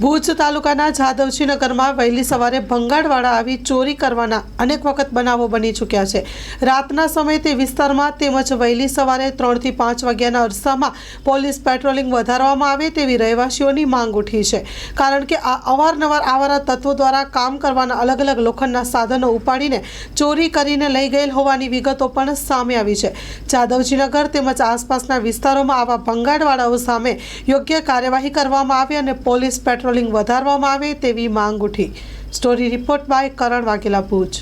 ભુજ તાલુકાના જાદવજી નગરમાં વહેલી સવારે ભંગાળવાળા આવી ચોરી કરવાના અનેક વખત બનાવો બની ચૂક્યા છે. રાતના સમયે તે વિસ્તારમાં તેમજ વહેલી સવારે ત્રણથી પાંચ વાગ્યાના અરસામાં પોલીસ પેટ્રોલિંગ વધારવામાં આવે તેવી રહેવાસીઓની માંગ ઉઠી છે. કારણ કે આ અવારનવાર આવારા તત્વો દ્વારા કામ કરવાના અલગ અલગ લોખંડના સાધનો ઉપાડીને ચોરી કરીને લઈ ગયેલ હોવાની વિગતો પણ સામે આવી છે. જાદવજીનગર તેમજ આસપાસના વિસ્તારોમાં આવા ભંગાડવાળાઓ સામે યોગ્ય કાર્યવાહી કરવામાં આવે અને પોલીસ પેટ્રોલિંગ વધારવામાં આવે તેવી માંગ ઉઠી. Story report by Karan Vaghela Bhuj.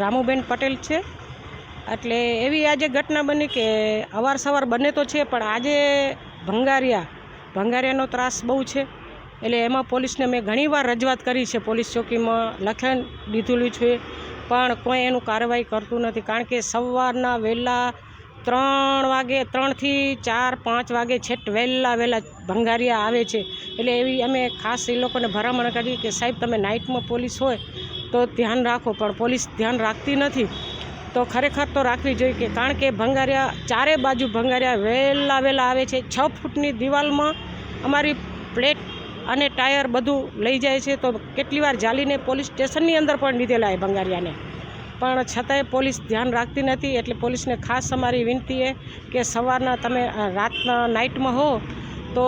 Ramuben Patel છે. એટલે એવી આજે ઘટના બની કે અવાર સવાર બને તો છે, પણ આજે ભંગારિયા, ભંગારિયાનો ત્રાસ બહુ છે. એટલે એમાં પોલીસને મેં ઘણીવાર રજૂઆત કરી છે. પોલીસ ચોકીમાં લખન દીધેલું છે, પણ કોઈ એનું કાર્યવાહી કરતું નથી. કારણ કે સવારના વહેલા ત્રણ વાગે, ત્રણથી ચાર, પાંચ વાગે છેટ વહેલા વહેલા ભંગારિયા આવે છે. એટલે એવી અમે ખાસ એ લોકોને ભલામણ કરી કે સાહેબ, તમે નાઇટમાં પોલીસ હોય તો ધ્યાન રાખો, પણ પોલીસ ધ્યાન રાખતી નથી. તો ખરેખર તો રાખવી જોઈએ કે, કારણ કે ભંગારિયા, ચારે બાજુ ભંગારિયા વહેલા વહેલા આવે છે. છ ફૂટની દિવાલમાં અમારી પ્લેટ અને ટાયર બધું લઈ જાય છે. તો કેટલી વાર જાલીને પોલીસ સ્ટેશનની અંદર પણ લીધેલા એ ભંગારિયાને. પણ છતાંય પોલીસ ધ્યાન રાખતી નથી, એટલે પોલીસને ખાસ અમારી વિનંતી એ કે સવારના તમે રાતના નાઇટમાં હો, તો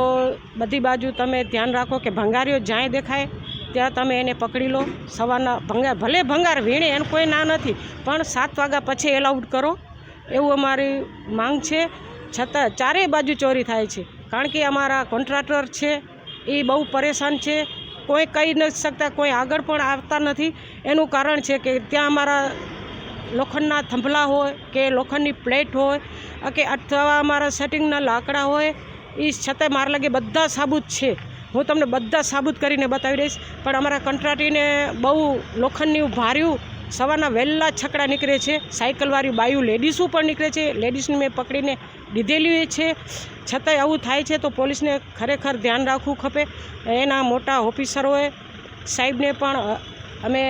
બધી બાજુ તમે ધ્યાન રાખો કે ભંગારીઓ જ્યાંય દેખાય, ત્યાં તમે એને પકડી લો. સવારના ભંગાર, ભલે ભંગાર વીણે એનું કોઈ ના નથી, પણ સાત વાગ્યા પછી એલાઉડ કરો. એવું અમારી માંગ છે. છતાં ચારેય બાજુ ચોરી થાય છે. કારણ કે અમારા કોન્ટ્રાક્ટર છે, એ બહુ પરેશાન છે. કોઈ કહી નથી શકતા, કોઈ આગળ પણ આવતા નથી. એનું કારણ છે કે ત્યાં અમારા લોખંડના થંભલા હોય કે લોખંડની પ્લેટ હોય, કે અથવા અમારા સેટિંગના લાકડા હોય એ છતાંય મારા લાગે બધા સાબુત છે. હું તમને બધા સાબુત કરીને બતાવી દઈશ. પણ અમારા કંટ્રાટીને બહુ લોખંડની ભાર્યું સવારના વહેલા છકડા નીકળે છે. સાયકલવાળી બાયું લેડીસો પણ નીકળે છે. લેડીઝને મેં પકડીને લીધેલી છે. છતાંય આવું થાય છે તો પોલીસને ખરેખર ધ્યાન રાખવું ખપે. એના મોટા ઓફિસરોએ સાહેબને પણ અમે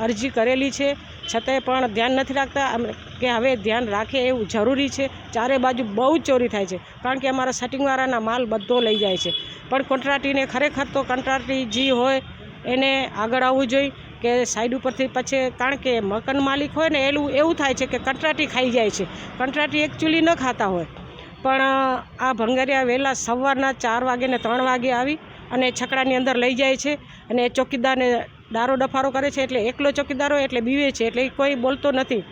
અરજી કરેલી છે. છતાંય પણ ધ્યાન નથી રાખતા. કે હવે ધ્યાન રાખે એવું જરૂરી છે. ચારે બાજુ બહુ ચોરી થાય છે. કારણ કે અમારા સેટિંગવાળાના માલ બધો લઈ જાય છે. પણ કોન્ટ્રાટીને ખરેખર તો કોન્ટ્રાટી જે હોય એને આગળ આવવું જોઈએ. કે સાઈડ ઉપરથી પછી કારણ કે મકાન માલિક હોય ને એલું એવું થાય છે કે કંટ્રાટી ખાઈ જાય છે. કંટ્રાટી એકચ્યુઅલી ન ખાતા હોય. પણ આ ભંગારિયા વહેલા સવારના ચાર વાગે ને ત્રણ વાગે આવી અને છકડાની અંદર લઈ જાય છે અને એ ચોકીદારને દારો ડફારો કરે છે એટલે એકલો ચોકીદાર હોય એટલે બીવે છે એટલે કોઈ બોલતો નથી.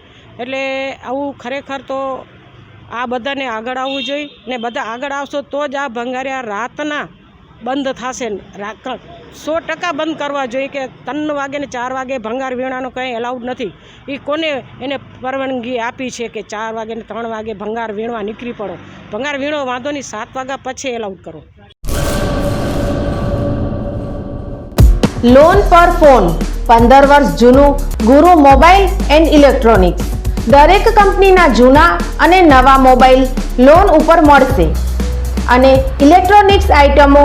એટલે આવું ખરેખર તો આ બધાને આગળ આવવું જોઈએ ને બધા આગળ આવશો તો જ આ ભંગારિયા રાતના બંધ થશે રાખણ સો ટકા બંધ કરવા જોઈએ કે ત્રણ વાગે ને ચાર વાગે ભંગાર વીણાનો કંઈ એલાઉડ નથી. એ કોને એને પરવાનગી આપી છે કે ચાર વાગે ને ત્રણ વાગે ભંગાર વીણવા નીકળી પડો? ભંગાર વીણો વાંધો નહીં, સાત વાગ્યા પછી એલાઉડ કરો. લોન પર ફોન પંદર વર્ષ જૂનું, ગુરુ મોબાઈલ એન્ડ ઇલેક્ટ્રોનિક્સ. દરેક કંપનીના જૂના અને નવા મોબાઈલ લોન ઉપર મળશે. અને ઇલેક્ટ્રોનિક્સ આઇટમો